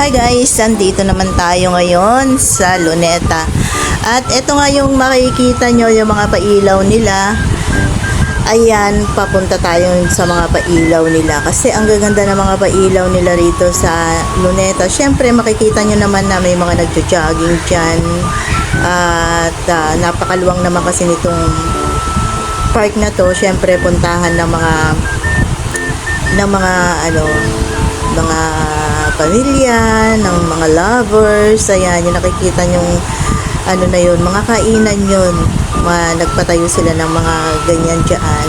Hi guys, andito naman tayo ngayon sa Luneta. At ito nga yung makikita nyo yung mga pailaw nila. Ayan, papunta tayo sa mga pailaw nila. Kasi ang gaganda ng mga pailaw nila rito sa Luneta. Siyempre, makikita nyo naman na may mga nagjo-jogging dyan. At ah, napakaluwang naman kasi nitong park na to. Siyempre, puntahan ng mga ng mga ano mga pamilya, ng mga lovers, ayan, yung nakikita yung ano na yun, mga kainan yun, mga, nagpatayo sila ng mga ganyan dyan.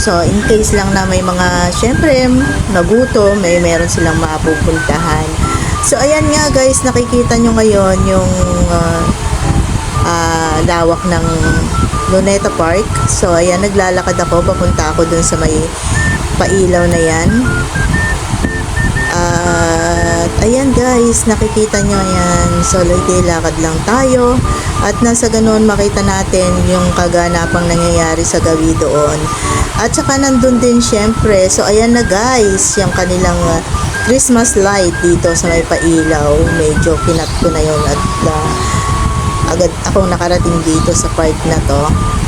So, in case lang na may mga, syempre, nagutom, may meron silang mapupuntahan. So, ayan nga guys, nakikita nyo ngayon yung ah, ah, lawak ng Luneta Park. So, ayan, naglalakad ako, papunta ako dun sa may pailaw na yan. Ayan guys, nakikita nyo yan. So, lakad lang tayo. At nasa ganun makita natin yung kaganapang nangyayari sa gawi doon. At saka nandun din syempre. So, ayan na guys, yung kanilang uh, Christmas light dito sa may pailaw. Medyo kinat ko na yun at uh, agad akong nakarating dito sa park na to.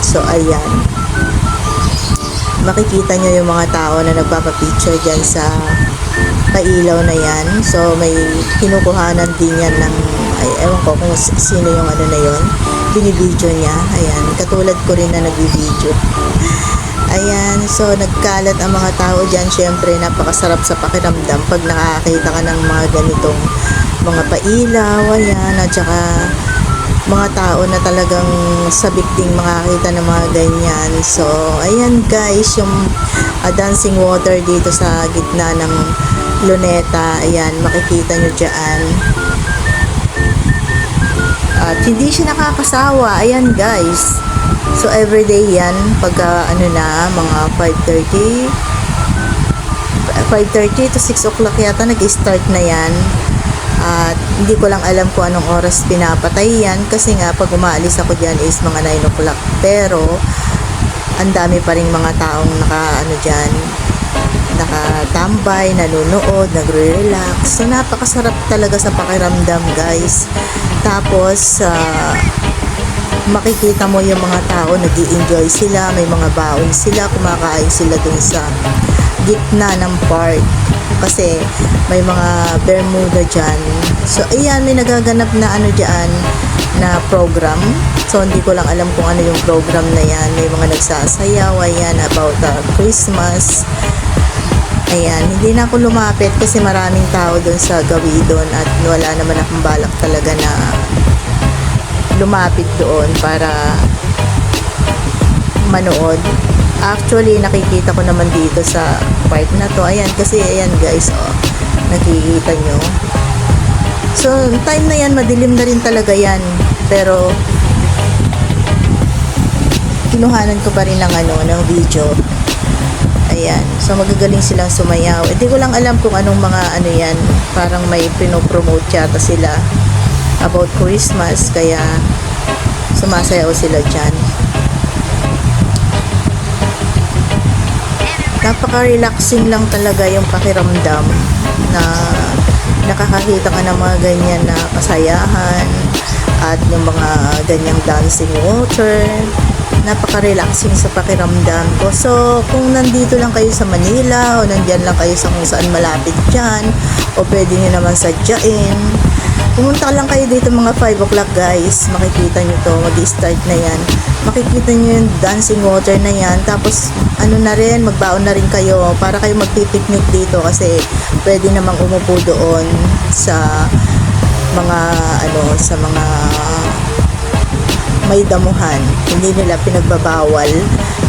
So, ayan makikita nyo yung mga tao na nagpapapicture dyan sa pailaw na yan. So, may kinukuhanan din yan ng, ay, ewan ko kung sino yung ano na yon binibidyo niya. Ayan, katulad ko rin na nagbibidyo. Ayan, so nagkalat ang mga tao dyan. Siyempre, napakasarap sa pakiramdam pag nakakita ka ng mga ganitong mga pailaw, ayan, at saka mga tao na talagang sabik ding makakita ng mga ganyan. So, ayan guys, yung ah, dancing water dito sa gitna ng luneta. Ayan, makikita nyo dyan. At hindi siya nakakasawa. Ayan guys. So, everyday yan. Pagka ano na, mga 5.30, 5.30 to 6 o'clock yata nag-start na yan. At hindi ko lang alam kung anong oras pinapatay yan kasi nga pag umaalis ako dyan is mga 9 o'clock. Pero ang dami pa rin mga taong naka ano dyan nakatambay, nanonood, nagre-relax. So napakasarap talaga sa pakiramdam guys. Tapos ah, makikita mo yung mga tao nag enjoy sila, may mga baon sila, kumakain sila dun sa gitna ng park kasi may mga Bermuda dyan. So, ayan, may nagaganap na ano dyan na program. So, hindi ko lang alam kung ano yung program na yan. May mga nagsasayaw, ayan, about uh, Christmas. Ayan, hindi na ako lumapit kasi maraming tao doon sa gawi doon at wala naman akong balak talaga na lumapit doon para manood. Actually, nakikita ko naman dito sa park na to. Ayan, kasi ayan guys, oh, nakikita nyo. So, time na yan, madilim na rin talaga yan. Pero, kinuhanan ko pa rin ng ano, ng video. Ayan. So, magagaling silang sumayaw. Hindi ko lang alam kung anong mga ano yan. Parang may pinopromote yata sila about Christmas. Kaya, sumasayaw sila dyan. Napaka-relaxing lang talaga yung pakiramdam na nakakakita ka ng mga ganyan na kasayahan at yung mga ganyang dancing water napaka-relaxing sa pakiramdam ko. So, kung nandito lang kayo sa Manila o nandyan lang kayo sa kung saan malapit dyan o pwede nyo naman sadyain, pumunta lang kayo dito mga 5 o'clock guys. Makikita nyo to, mag-start na yan. Makikita nyo yung dancing water na yan. Tapos, ano na rin, magbaon na rin kayo para kayo magpipiknik dito kasi pwede namang umupo doon sa mga ano sa mga may damuhan. Hindi nila pinagbabawal.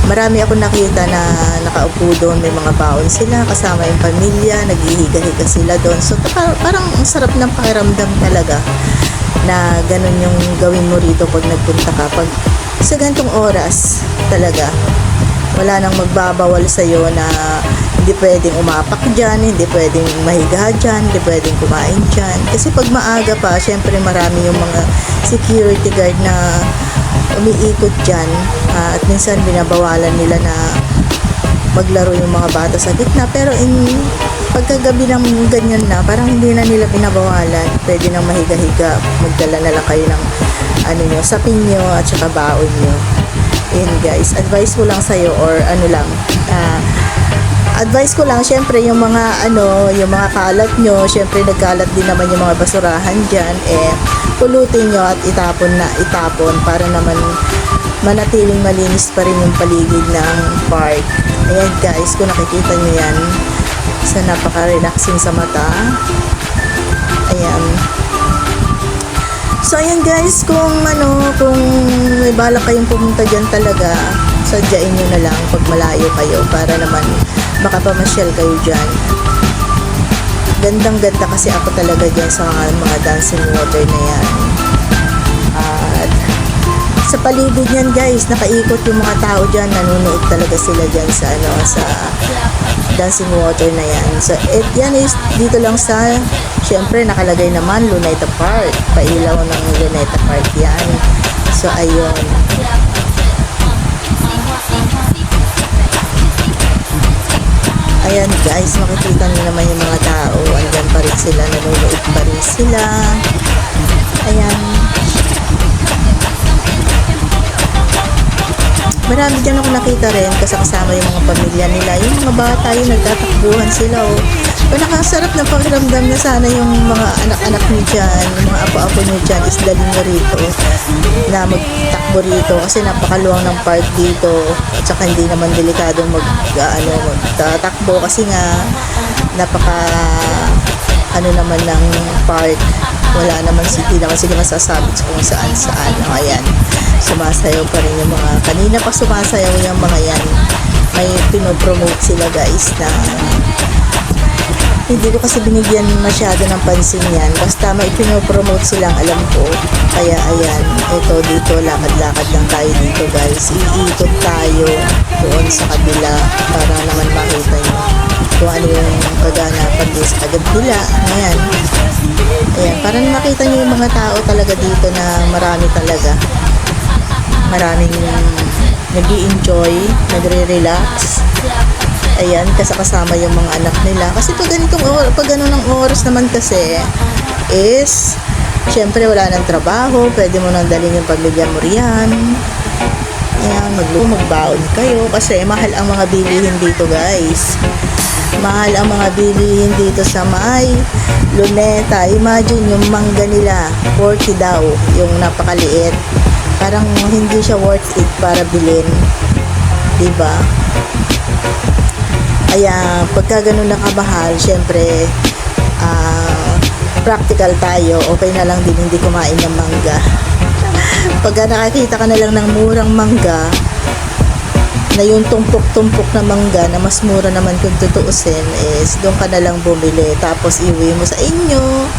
Marami ako nakita na nakaupo doon, may mga baon sila, kasama yung pamilya, naghihiga-higa sila doon. So, pa- parang ang sarap ng pakiramdam talaga na ganun yung gawin mo rito pag nagpunta ka. Pag sa ganitong oras talaga, wala nang magbabawal sa'yo na hindi pwedeng umapak dyan, hindi pwedeng mahiga dyan, hindi pwedeng kumain dyan. Kasi pag maaga pa, syempre marami yung mga security guard na umiikot dyan ah, at minsan binabawalan nila na maglaro yung mga bata sa gitna. Pero in pagkagabi ng ganyan na, parang hindi na nila pinabawalan. Pwede nang mahiga-higa. Magdala na lang kayo ng ano nyo, sapin nyo at saka baon nyo. Yun guys, advice ko lang sa'yo or ano lang, ah, advice ko lang, syempre yung mga ano, yung mga kalat nyo, syempre nagkalat din naman yung mga basurahan dyan, eh, pulutin nyo at itapon na, itapon para naman manatiling malinis pa rin yung paligid ng park. Ayan guys, kung nakikita nyo yan, sa napaka-relaxing sa mata. Ayan. So ayan guys, kung ano, kung may balak kayong pumunta dyan talaga, sadyain nyo na lang pag malayo kayo para naman makapamasyal kayo dyan. Gandang ganda kasi ako talaga dyan sa mga, mga dancing water na yan. At sa paligid niyan guys, nakaikot yung mga tao dyan, nanonood talaga sila dyan sa ano, sa dancing water na yan. So, it, yan is dito lang sa, syempre nakalagay naman Luneta Park. Pailaw ng Luneta Park yan. So, ayun. Guys, makikita niyo naman yung mga tao. Andyan pa rin sila, nanonood pa rin sila. Ayan. Marami dyan ako nakita rin kasama yung mga pamilya nila. Yung mga bata yung nagtatakbuhan sila. Oh. O nakasarap na pakiramdam na sana yung mga anak-anak niyo dyan, yung mga apo-apo niyo dyan is dalhin nyo rito na magtakbo rito kasi napakaluwang ng park dito. At saka hindi naman delikadong mag, ano, magtatakbo kasi nga napaka ano naman ng park. Wala naman hindi naman sila masasabi kung saan saan. O ayan sumasayaw pa rin yung mga kanina pa sumasayaw yung mga yan. May pinopromote sila guys na hindi ko kasi binigyan masyado ng pansin yan. Basta may pinopromote silang alam ko. Kaya ayan, ito dito, lakad-lakad lang tayo dito guys. Iikot tayo doon sa kabila para naman makita nyo kung ano yung kaganapan din sa kabila. Ayan. Ayan, para makita nyo yung mga tao talaga dito na marami talaga. Maraming nag enjoy nagre-relax. Ayan, kasama yung mga anak nila. Kasi pag ganitong or, pag ganun ng oras naman kasi is syempre wala nang trabaho, pwede mo nang dalhin yung pamilya mo riyan. Ayan, magluto, magbaon kayo kasi mahal ang mga bilihin dito guys. Mahal ang mga bilihin dito sa may luneta. Imagine yung mangga nila, 40 daw, yung napakaliit. Parang hindi siya worth it para bilhin. 'Di ba? Kaya pagka ganun na kamahal, syempre ah, practical tayo. Okay na lang din hindi kumain ng mangga. Pagka nakakita ka na lang ng murang mangga, na yung tumpok-tumpok na mangga na mas mura naman kung tutuusin is doon ka na lang bumili tapos iwi mo sa inyo